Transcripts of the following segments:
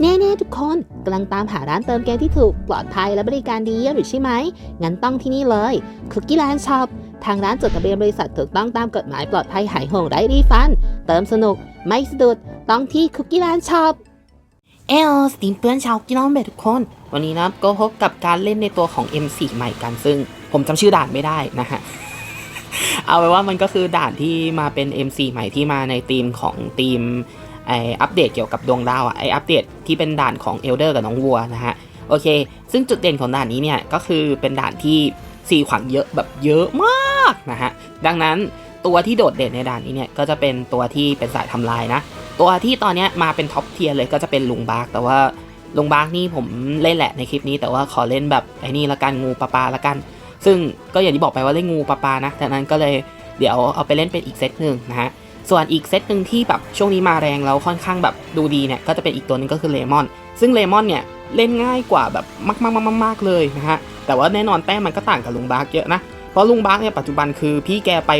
แน่ๆทุกคนกำลังตามหาร้านเติมเกมที่ถูกปลอดภัยและบริการดีเยี่ยมอยู่ใช่ไหม งั้นต้องที่นี่เลยคุกกี้แลนด์ช็อปทางร้านจดทะเบียนบริษัทถูกต้องตามกฎหมายปลอดภัยหายห่วงไร้รีฟัน เติมสนุก ไม่สะดุด ต้องที่คุกกี้แลนด์ช็อปเอลสตีมเพื่อนชาวกิน้อมเบทุกคน วันนี้นะก็พบกับการเล่นในตัวของ M4 ใหม่กันซึ่ง ผมจำชื่อด่านไม่ได้นะฮะเอาไว้ว่ามันก็คือด่านที่มาเป็น M4 ใหม่ที่มาในธีมของธีม ไออัปเดตเกี่ยวกับดวงดาวอะไออัปเดตที่เป็นด่านของเอลเดอร์กับน้องวัวนะฮะโอเค ซึ่งจุดเด่นของด่านนี้เนี่ยก็คือเป็นด่านที่สีขวัญเยอะแบบเยอะมากนะฮะดังนั้นตัวที่โดดเด่นในด่านนี้เนี่ยก็จะเป็นตัวที่เป็นสายทำลายนะ ตัวที่ตอนนี้มาเป็นท็อปเทียร์เลยก็จะเป็นลุงบาร์กแต่ว่าลุงบาร์กนี่ผมเล่นแหละในคลิปนี้ แต่ว่าขอเล่นแบบไอ้นี่ละกันงูปลาปลาละกัน ซึ่งก็อย่างที่บอกไปว่าเล่นงูปลาปลานะจากนั้นก็เลยเดี๋ยวเอาไปเล่นเป็นอีกเซตหนึ่งนะฮะ ส่วนอีกเซตหนึ่งที่แบบช่วงนี้มาแรงแล้วค่อนข้างแบบดูดีเนี่ยก็จะเป็นอีกตัวหนึงก็คือเลมอน ซึ่งเลมอนเนี่ยเล่นง่ายกว่าแบบมากๆๆๆๆเลยนะฮะ แต่ว่าแน่นอนแต้มมันก็ต่างกับลุงบาร์กเยอะนะ เพราะลุงบาร์กเนี่ยปัจจุบันคือพี่แกไป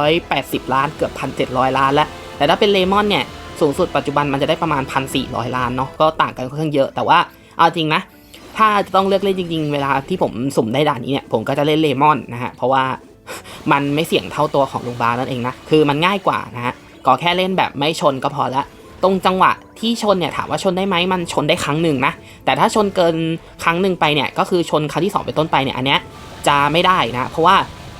1,680 ล้านเกือบ 1,700 ล้านแล้ว แต่ถ้าเป็นเลมอนเนี่ยสูงสุดปัจจุบันมันจะได้ประมาณ 1,400 ล้านเนาะ ก็ต่างกันค่อนข้างเยอะ แต่ว่าเอาจริงนะ ถ้าจะต้องเลือกเล่นจริง ๆ เวลาที่ผมสุ่มได้ด่านนี้เนี่ยผมก็จะเล่นเลมอนนะฮะ เพราะว่า มันไม่เสี่ยงเท่าตัวของลุงบาร์นั่นเองนะคือมันง่ายกว่านะฮะก็แค่เล่นแบบไม่ชนก็พอละตรงจังหวะที่ชนเนี่ยถามว่าชนได้ไหมมันชนได้ครั้งหนึ่งนะแต่ถ้าชนเกินครั้งหนึ่งไปเนี่ยก็คือชนครั้งที่สองเป็นต้นไปเนี่ยอันเนี้ยจะไม่ได้นะเพราะว่า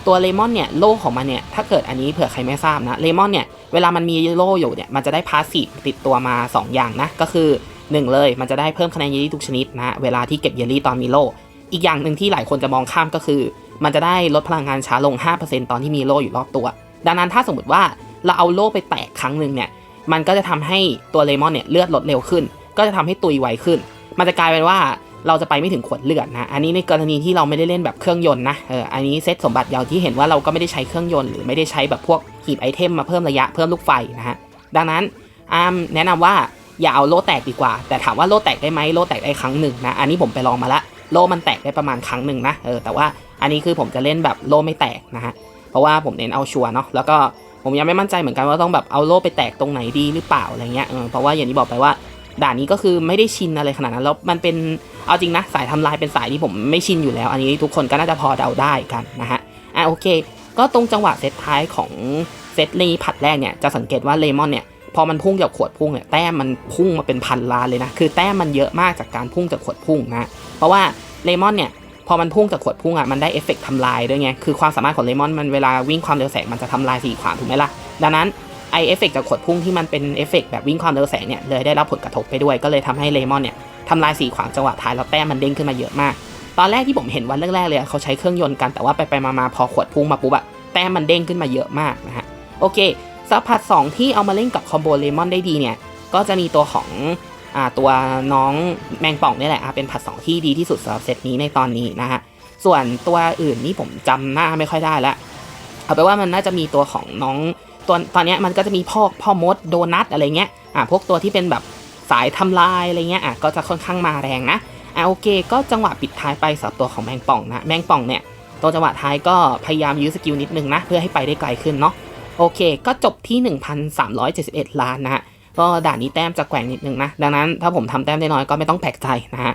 ตัวเลมอนเนี่ยโล่ของมันเนี่ยถ้าเกิดอันนี้เผื่อใครไม่ทราบนะเลมอนเนี่ยเวลามันมีโล่อยู่เนี่ยมันจะได้พาสซีฟติดตัวมา 2 อย่างนะก็คือหนึ่งเลยมันจะได้เพิ่มคะแนนเยลลี่ทุกชนิดนะเวลาที่เก็บเยลลี่ตอนมีโล่อีกอย่างหนึ่งที่หลายคนจะมองข้ามก็คือ มันจะได้ลดพลังงานช้าลง 5%ตอนที่มีโล่อยู่รอบตัว ดังนั้นถ้าสมมติว่าเราเอาโล่ไปแตกครั้งหนึ่งเนี่ย มันก็จะทำให้ตัวเลมอนเนี่ยเลือดลดเร็วขึ้น ก็จะทำให้ตุยไวขึ้น มันจะกลายเป็นว่าเราจะไปไม่ถึงขวดเลือดนะ อันนี้ในกรณีที่เราไม่ได้เล่นแบบเครื่องยนต์นะ เออ อันนี้เซตสมบัติยาที่เห็นว่าเราก็ไม่ได้ใช้เครื่องยนต์หรือไม่ได้ใช้แบบพวกหีบไอเทมมาเพิ่มระยะเพิ่มลูกไฟนะฮะ ดังนั้นอามแนะนำว่าอย่าเอาโล่แตกดีกว่า แต่ถามว่าโล่แตกได้ไหมโล่แตกได้ครั้งหนึ่งนะ อันนี้ผมไปลองมาละ โล่มันแตกได้ประมาณครั้งหนึ่งนะเออแต่ว่าอันนี้คือผมจะเล่นแบบโล่ไม่แตกนะฮะเพราะว่าผมเน้นเอาชัวร์เนาะแล้วก็ผมยังไม่มั่นใจเหมือนกันว่าต้องแบบเอาโล่ไปแตกตรงไหนดีหรือเปล่าอะไรเงี้ยเออเพราะว่าอย่างที่บอกไปว่าด่านนี้ก็คือไม่ได้ชินอะไรขนาดนั้นแล้วมันเป็นเอาจริงนะสายทำลายเป็นสายที่ผมไม่ชินอยู่แล้ว อันนี้ทุกคนก็น่าจะพอเดาได้กันนะฮะอะโอเค ก็ตรงจังหวะเซตท้ายของเซตนี้ผัดแรกเนี่ยจะสังเกตว่าเลมอนเนี่ย พอมันพุ่งจากขวดพุ่งเนี่ยแต้มมันพุ่งมาเป็นพันล้านเลยนะคือแต้มมันเยอะมากจากการพุ่งจากขวดพุ่งนะเพราะว่าเลมอนเนี่ยพอมันพุ่งจากขวดพุ่งอะมันได้เอฟเฟกต์ทำลายด้วยไงคือความสามารถของเลมอนมันเวลาวิ่งความเร็วแสงมันจะทำลายสีขวางถูกไหมล่ะดังนั้นไอเอฟเฟกต์จากขวดพุ่งที่มันเป็นเอฟเฟกต์แบบวิ่งความเร็วแสงเนี่ยเลยได้รับผลกระทบไปด้วยก็เลยทำให้เลมอนเนี่ยทำลายสีขวางจังหวะท้ายแล้วแต้มมันเด้งขึ้นมาเยอะมาก ตอนแรกที่ผมเห็นวันแรกๆเลยเขาใช้เครื่องยนต์กันแต่ว่าไปไปๆมาๆพอขวดพุ่งมาปุ๊บอะแต้มมันเด้งขึ้นมาเยอะมากนะฮะโอเค ซับพัดสองที่เอามาเล่นกับคอมโบเลมอนได้ดีเนี่ย ก็จะมีตัวของอ่าตัวน้องแมงป่องนี่แหละอะเป็นผัดสองที่ดีที่สุดสำหรับเซตนี้ในตอนนี้นะฮะ ส่วนตัวอื่นนี่ผมจำหน้าไม่ค่อยได้ละ เอาไปนว่ามันน่าจะมีตัวของน้องตัวตอนนี้มันก็จะมีพ่อพ่อมดโดนัทอะไรเงี้ย อะพวกตัวที่เป็นแบบสายทำลายอะไรเงี้ย อะก็จะค่อนข้างมาแรงนะ อะโอเค ก็จังหวะปิดท้ายไปสำหรับตัวของแมงป่องนะ แมงป่องเนี่ยตัวจังหวะท้ายก็พยายามยื้อสกิลนิดนึงนะ เพื่อให้ไปได้ไกลขึ้นเนาะ โอเค ก็จบที่ 1,371 ล้านนะฮะก็ด่านนี้แต้มจะแกว่งนิดนึงนะ ดังนั้นถ้าผมทำแต้มได้น้อยก็ไม่ต้องแปลกใจนะฮะ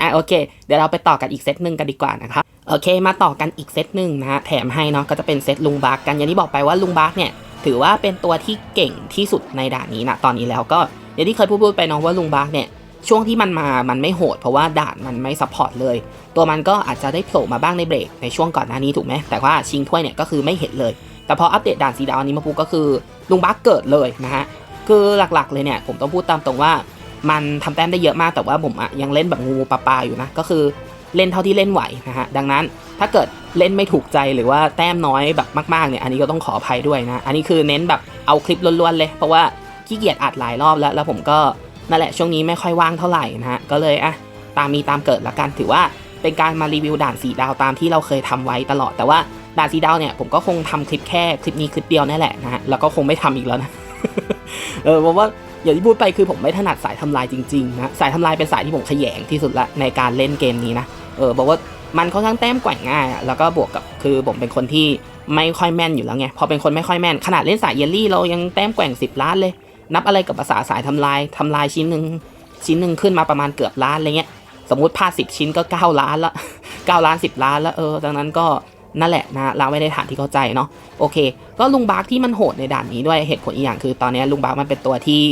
อะโอเค เดี๋ยวเราไปต่อกันอีกเซตหนึ่งกันดีกว่านะครับ โอเค มาต่อกันอีกเซตหนึ่งนะฮะ แถมให้เนาะ ก็จะเป็นเซตลุงบาร์กกัน อย่างที่บอกไปว่าลุงบาร์กเนี่ย ถือว่าเป็นตัวที่เก่งที่สุดในด่านนี้นะตอนนี้แล้วก็อย่างที่เคยพูดไปเนาะว่าลุงบาร์กเนี่ย ช่วงที่มันมา มันไม่โหด เพราะว่าด่านมันไม่ซัพพอร์ตเลย ตัวมันก็อาจจะได้โผล่มาบ้างในเบรกในช่วงก่อนหน้านี้ถูกไหมแต่ว่าชิงถ้วยเนี่ยก็คือไม่เห็นเลย แต่พออัปเดตด่านสีดาวอันนี้มาปุ๊บก็คือลุงบักเกิดเลยนะฮะคือหลักๆเลยเนี่ยผมต้องพูดตามตรงว่ามันทำแต้มได้เยอะมากแต่ว่าผมอะยังเล่นแบบงูปลาปลาอยู่นะก็คือเล่นเท่าที่เล่นไหวนะฮะดังนั้นถ้าเกิดเล่นไม่ถูกใจหรือว่าแต้มน้อยแบบมากๆเนี่ยอันนี้ก็ต้องขออภัยด้วยนะอันนี้คือเน้นแบบเอาคลิปล้วนๆเลย เพราะว่าขี้เกียจอัดหลายรอบแล้ว แล้วผมก็นั่นแหละช่วงนี้ไม่ค่อยว่างเท่าไหร่นะฮะก็เลยอะตามมีตามเกิดละกันถือว่าเป็นการมารีวิวด่านสีดาวตามที่เราเคยทำไว้ตลอดแต่ว่า ดานสีดาวเนี่ยผมก็คงทำคลิปแค่คลิปนี้คลิปเดียวนั่นแหละนะฮะแล้วก็คงไม่ทำอีกแล้วนะเออเพราะว่าอย่างที่พูดไปคือผมไม่ถนัดสายทำลายจริงๆนะสายทำลายเป็นสายที่ผมขยงที่สุดละในการเล่นเกมนี้นะเออบอกว่ามันค่อนข้างแต้มแกว่งง่ายแล้วก็บวกกับคือผมเป็นคนที่ไม่ค่อยแม่นอยู่แล้วไงพอเป็นคนไม่ค่อยแม่นขนาดเล่นสายเยลลี่เรายังแต้มแกว่ง10ล้านเลย นับอะไรกับภาษาสายทำลายทำลายชิ้นหนึ่งชิ้นหนึ่งขึ้นมาประมาณเกือบล้านอะไรเงี้ยสมมุติพลาดสิบชิ้นก็ 9 ล้านละ9ล้าน 10 ล้านล้วเออดังนั้นก็ นั่นแหละนะเราไม่ได้ฐานที่เข้าใจเนาะโอเค ก็ลุงบาร์กที่มันโหดในด่านนี้ด้วยเหตุผลอีกอย่างคือตอนนี้ลุงบาร์กมันเป็นตัวที่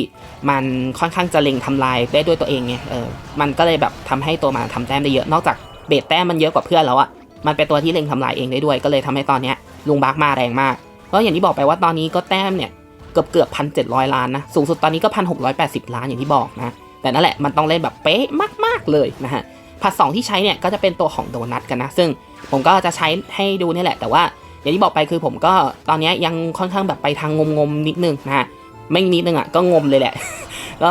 มันค่อนข้างจะเล็งทำลายได้ด้วยตัวเองไงเออมันก็เลยแบบทำให้ตัวมันทำแต้มได้เยอะนอกจากเบสแต้มมันเยอะกว่าเพื่อนแล้วอะมันเป็นตัวที่เล็งทำลายเองได้ด้วย ก็เลยทำให้ตอนนี้ลุงบาร์กมาแรงมากก็อย่างที่บอกไปว่าตอนนี้ก็แต้มเนี่ยเกือบเกือบพันเจ็ดร้อยล้านนะสูงสุดตอนนี้ก็พันหกร้อยแปดสิบล้านอย่างที่บอกนะแต่นั่นแหละมันต้องเล่นแบบเป๊ะมากๆเลยนะฮะ ผัดสองที่ใช้เนี่ยก็จะเป็นตัวของโดนัทกันนะ ซึ่งผมก็จะใช้ให้ดูนี่แหละ แต่ว่าอย่างที่บอกไปคือผมก็ตอนนี้ยังค่อนข้างแบบไปทางงมๆนิดนึงนะไม่นิดนึงอะก็งมเลยแหละก็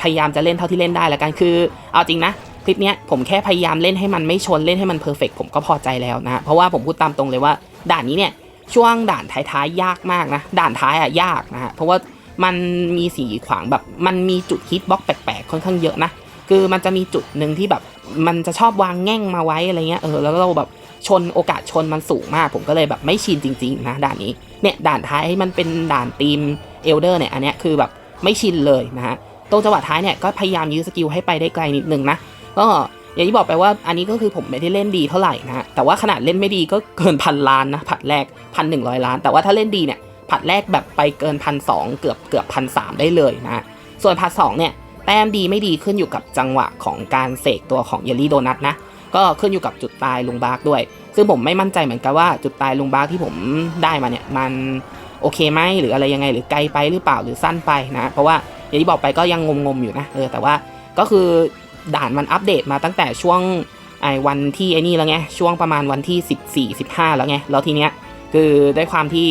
พยายามจะเล่นเท่าที่เล่นได้แล้วกันคือ เอาจริงนะคลิปเนี้ยผมแค่พยายามเล่นให้มันไม่ชนเล่นให้มันเพอร์เฟกผมก็พอใจแล้วนะฮะเพราะว่าผมพูดตามตรงเลยว่า ด่านนี้เนี่ยช่วงด่านท้ายๆยากมากนะด่านท้ายอะยากนะฮะเพราะว่ามันมีสีขวางแบบมันมีจุดฮิตบล็อกแปลกๆค่อนข้างเยอะนะ คือมันจะมีจุดหนึ่งที่แบบมันจะชอบวางแง่งมาไว้อะไรเงี้ยเออแล้วเราแบบชนโอกาสชนมันสูงมาก ผมก็เลยแบบไม่ชินจริงๆนะด่านนี้เนี่ยด่านท้ายมันเป็นด่านทีมเอลเดอร์เนี่ยอันเนี้ยคือแบบไม่ชินเลยนะฮะตรงจังหวะท้ายเนี่ยก็พยายามยื้อสกิลให้ไปได้ไกลนิดนึงนะก็อย่างที่บอกไปว่าอันนี้ก็คือผมไม่ได้เล่นดีเท่าไหร่นะฮะแต่ว่าขนาดเล่นไม่ดีก็เกินพันล้านนะผัดแรกพันหนึ่งร้อยล้าน แต่ว่าถ้าเล่นดีเนี่ยผัดแรกแบบไปเกินพันสองเกือบเกือบพันสามได้เลยนะส่วนผัดสองเนี่ย แต้มดีไม่ดีขึ้นอยู่กับจังหวะของการเสกตัวของเยลลี่โดนัทนะ ก็ขึ้นอยู่กับจุดตายลุงบาร์กด้วย ซึ่งผมไม่มั่นใจเหมือนกันว่าจุดตายลุงบาร์กที่ผมได้มาเนี่ยมันโอเคไหมหรืออะไรยังไงหรือไกลไปหรือเปล่าหรือสั้นไปนะ เพราะว่าอย่างที่บอกไปก็ยังงมๆอยู่นะเออแต่ว่าก็คือด่านมันอัปเดตมาตั้งแต่ช่วงไอ้วันที่ไอ้นี่แล้วไงช่วงประมาณวันที่ 14 15 แล้วไงแล้วทีเนี้ยคือด้วยความที่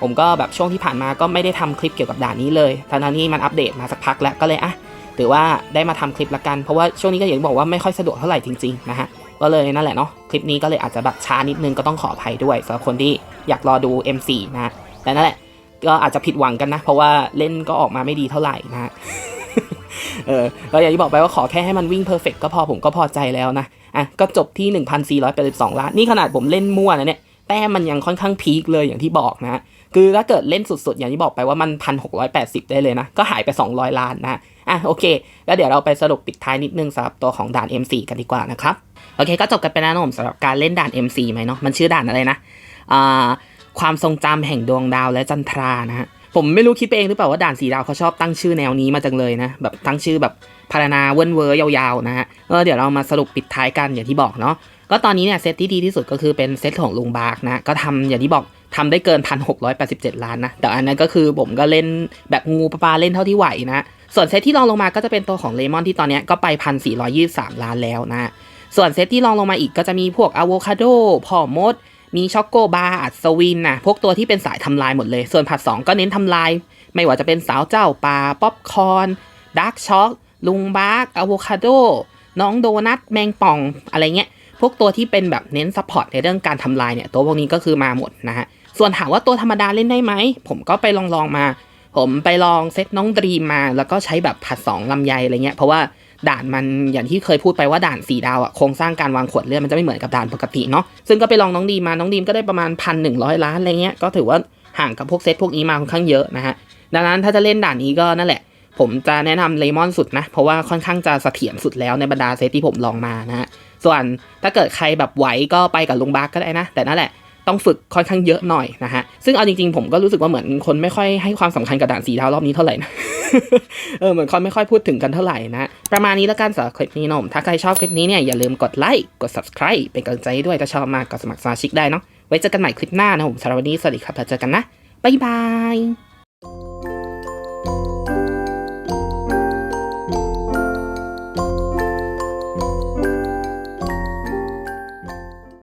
ผมก็แบบช่วงที่ผ่านมาก็ไม่ได้ทำคลิปเกี่ยวกับด่านนี้เลยทั้งที่มันอัปเดตมาสักพักแล้วก็เลยอะ ถือว่าได้มาทำคลิปละกัน เพราะว่าช่วงนี้ก็อย่างที่บอกว่าไม่ค่อยสะดวกเท่าไหร่จริงๆนะฮะก็เลยนั่นแหละเนาะคลิปนี้ก็เลยอาจจะแบบช้านิดนึงก็ต้องขออภัยด้วยสำหรับคนที่อยากรอดู M4 นะฮะแต่นั่นแหละก็อาจจะผิดหวังกันนะ เพราะว่าเล่นก็ออกมาไม่ดีเท่าไหร่นะฮะเออก็อย่างที่บอกไปว่าขอแค่ให้มันวิ่งเพอร์เฟกก็พอผมก็พอใจแล้วนะอะก็จบที่ 1,482ล้านนี่ขนาดผมเล่นมั่วนะเนี่ยแต้มมันยังค่อนข้างพีคเลยอย่างที่บอกนะฮะคือถ้าเกิดเล่นสุดๆ อย่างที่บอกไปว่ามัน 1,680 ได้เลยนะ ก็หายไป 200 ล้านนะ อะโอเค แล้วเดี๋ยวเราไปสรุปปิดท้ายนิดนึงสำหรับตัวของด่าน M4 กันดีกว่านะครับโอเคก็จบกันไปแล้วนะผมสำหรับการเล่นด่าน M4 ไหมเนาะมันชื่อด่านอะไรนะอ่าความทรงจำแห่งดวงดาวและจันทรานะฮะผมไม่รู้คิดไปเองหรือเปล่าว่าด่านสีดาวเขาชอบตั้งชื่อแนวนี้มาจังเลยนะแบบตั้งชื่อแบบพารนาเวิร์นเวอร์ยาวๆนะฮะเออเดี๋ยวเรามาสรุปปิดท้ายกันอย่างที่บอกเนาะก็ตอนนี้เนี่ยเซตที่ดีที่สุดก็คือเป็นเซตของลุงบาร์กนะก็ทำอย่างที่บอก ทำได้เกิน1,687ล้านนะ แต่อันนั้นก็คือผมก็เล่นแบบงูปลาเล่นเท่าที่ไหวนะ ส่วนเซตที่รองลงมาก็จะเป็นตัวของเลมอนที่ตอนนี้ก็ไป1,423ล้านแล้วนะ ส่วนเซตที่รองลงมาอีกก็จะมีพวกอะโวคาโดพ่อมด มีช็อกโกบาร์อัศวินนะพวกตัวที่เป็นสายทำลายหมดเลย ส่วนผัด2ก็เน้นทำลาย ไม่ว่าจะเป็นสาวเจ้าปลาป๊อปคอร์นดาร์กช็อกลุงบาร์กอะโวคาโดน้องโดนัทแมงป่องอะไรเงี้ยพวกตัวที่เป็นแบบเน้นซัพพอร์ตในเรื่องการทำลายเนี่ย ตัวพวกนี้ก็คือมาหมดนะฮะ ส่วนถามว่าตัวธรรมดาเล่นได้ไหม ผมก็ไปลองลองมา ผมไปลองเซตน้องดรีมมา แล้วก็ใช้แบบผัด2ลำไยอะไรเงี้ย เพราะว่าด่านมันอย่างที่เคยพูดไปว่าด่านสีดาวอะโครงสร้างการวางขวดเลือดมันจะไม่เหมือนกับด่านปกติเนาะ ซึ่งก็ไปลองน้องดีมมา น้องดีมก็ได้ประมาณพันหนึ่งร้อยล้านอะไรเงี้ย ก็ถือว่าห่างกับพวกเซตพวกนี้มาค่อนข้างเยอะนะฮะ ดังนั้นถ้าจะเล่นด่านนี้ก็นั่นแหละ ผมจะแนะนำเลมอนสุดนะ เพราะว่าค่อนข้างจะเสถียรสุดแล้วในบรรดาเซตที่ผมลองมานะฮะ ส่วนถ้าเกิดใครแบบไหวก็ไปกับลุงบาร์กก็ได้นะ แต่นั่นแหละ ต้องฝึกค่อนข้างเยอะหน่อยนะฮะ ซึ่งเอาจริงๆ ผมก็รู้สึกว่าเหมือนคนไม่ค่อยให้ความสำคัญกับด่านสีดาวรอบนี้เท่าไหร่นะ เออเหมือนคนไม่ค่อยพูดถึงกันเท่าไหร่นะ ประมาณนี้แล้วกันสำหรับคลิปนี้นม ถ้าใครชอบคลิปนี้เนี่ยอย่าลืมกดไลค์ กด subscribe เป็นกำลังใจด้วย ถ้าชอบมากก็สมัครสมาชิกได้เนาะ ไว้เจอกันใหม่คลิปหน้านะผมสำหรับวันนี้สวัสดีครับแล้วเจอกันนะ บ๊ายบาย